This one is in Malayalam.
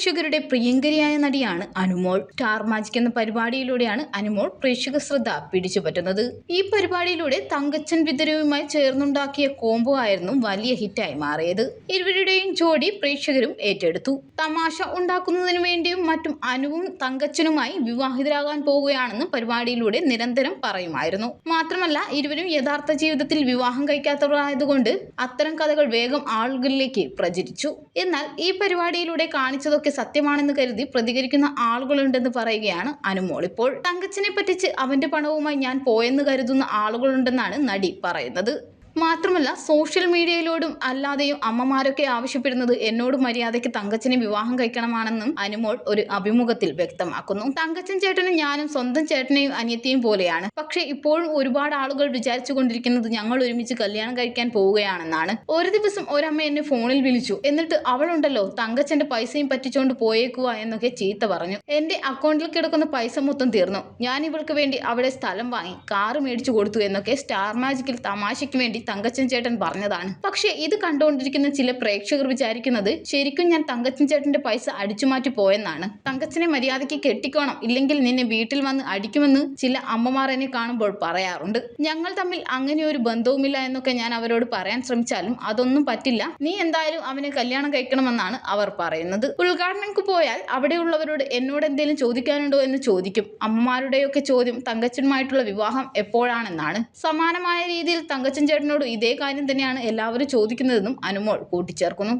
പ്രേക്ഷകരുടെ പ്രിയങ്കരിയായ നടിയാണ് അനുമോൾ. സ്റ്റാർ മാജിക് എന്ന പരിപാടിയിലൂടെയാണ് അനുമോൾ പ്രേക്ഷക ശ്രദ്ധ പിടിച്ചുപറ്റുന്നത് ഈ പരിപാടിയിലൂടെ തങ്കച്ചൻ വിതരവുമായി ചേർന്നുണ്ടാക്കിയ കോംബോ ആയിരുന്നു വലിയ ഹിറ്റായി മാറിയത്. ഇരുവരുടെയും ജോഡി പ്രേക്ഷകരും ഏറ്റെടുത്തു. തമാശ ഉണ്ടാക്കുന്നതിനു വേണ്ടിയും മറ്റും അനുവും തങ്കച്ചനുമായി വിവാഹിതരാകാൻ പോവുകയാണെന്ന് പരിപാടിയിലൂടെ നിരന്തരം പറയുമായിരുന്നു. മാത്രമല്ല ഇരുവരും യഥാർത്ഥ ജീവിതത്തിൽ വിവാഹം കഴിക്കാത്തവരായതുകൊണ്ട് അത്തരം കഥകൾ വേഗം ആളുകളിലേക്ക് പ്രചരിച്ചു. എന്നാൽ ഈ പരിപാടിയിലൂടെ കാണിച്ചതൊക്കെ സത്യമാണെന്ന് കരുതി പ്രതികരിക്കുന്ന ആളുകളുണ്ടെന്ന് പറയുകയാണ് അനുമോൾ. ഇപ്പോൾ തങ്കച്ചനെ പറ്റിച്ച് അവന്റെ പണവുമായി ഞാൻ പോയെന്ന് കരുതുന്ന ആളുകളുണ്ടെന്നാണ് നടി പറയുന്നത്. മാത്രമല്ല സോഷ്യൽ മീഡിയയിലോടും അല്ലാതെയും അമ്മമാരൊക്കെ ആവശ്യപ്പെടുന്നത് എന്നോട് മര്യാദയ്ക്ക് തങ്കച്ചനെ വിവാഹം കഴിക്കണമാണെന്നും അനുമോൾ ഒരു അഭിമുഖത്തിൽ വ്യക്തമാക്കുന്നു. തങ്കച്ചൻ ചേട്ടനും ഞാനും സ്വന്തം ചേട്ടനെയും അനിയത്തെയും പോലെയാണ്. പക്ഷേ ഇപ്പോഴും ഒരുപാട് ആളുകൾ വിചാരിച്ചു കൊണ്ടിരിക്കുന്നത് ഞങ്ങൾ ഒരുമിച്ച് കല്യാണം കഴിക്കാൻ പോവുകയാണെന്നാണ്. ഒരു ദിവസം ഒരമ്മ എന്നെ ഫോണിൽ വിളിച്ചു. എന്നിട്ട് അവളുണ്ടല്ലോ തങ്കച്ചന്റെ പൈസയും പറ്റിച്ചുകൊണ്ട് പോയേക്കുക എന്നൊക്കെ ചീത്ത പറഞ്ഞു. എന്റെ അക്കൗണ്ടിൽ കിടക്കുന്ന പൈസ മൊത്തം തീർന്നു. ഞാൻ ഇവൾക്ക് വേണ്ടി അവിടെ സ്ഥലം വാങ്ങി കാറ് മേടിച്ചു കൊടുത്തു എന്നൊക്കെ സ്റ്റാർ മാജിക്കിൽ തമാശയ്ക്ക് വേണ്ടി തങ്കച്ചൻ ചേട്ടൻ പറഞ്ഞതാണ്. പക്ഷെ ഇത് കണ്ടുകൊണ്ടിരിക്കുന്ന ചില പ്രേക്ഷകർ വിചാരിക്കുന്നത് ശരിക്കും ഞാൻ തങ്കച്ചൻ ചേട്ടന്റെ പൈസ അടിച്ചു മാറ്റി പോയെന്നാണ്. തങ്കച്ചനെ മര്യാദയ്ക്ക് കെട്ടിക്കോണം ഇല്ലെങ്കിൽ നിന്നെ വീട്ടിൽ വന്ന് അടിക്കുമെന്ന് ചില അമ്മമാർ എന്നെ കാണുമ്പോൾ പറയാറുണ്ട്. ഞങ്ങൾ തമ്മിൽ അങ്ങനെ ഒരു ബന്ധവുമില്ല എന്നൊക്കെ ഞാൻ അവരോട് പറയാൻ ശ്രമിച്ചാലും അതൊന്നും പറ്റില്ല. നീ എന്തായാലും അവനെ കല്യാണം കഴിക്കണമെന്നാണ് അവർ പറയുന്നത്. ഉദ്ഘാടനങ്ങൾക്ക് പോയാൽ അവിടെയുള്ളവരോട് എന്നോട് എന്തെങ്കിലും ചോദിക്കാനുണ്ടോ എന്ന് ചോദിക്കും. അമ്മമാരുടെയൊക്കെ ചോദ്യം തങ്കച്ചനുമായിട്ടുള്ള വിവാഹം എപ്പോഴാണെന്നാണ്. സമാനമായ രീതിയിൽ തങ്കച്ചൻ ചേട്ടനോട് ഇതേ കാര്യം തന്നെയാണ് എല്ലാവരും ചോദിക്കുന്നതെന്നും അനുമോൾ കൂട്ടിച്ചേർക്കുന്നു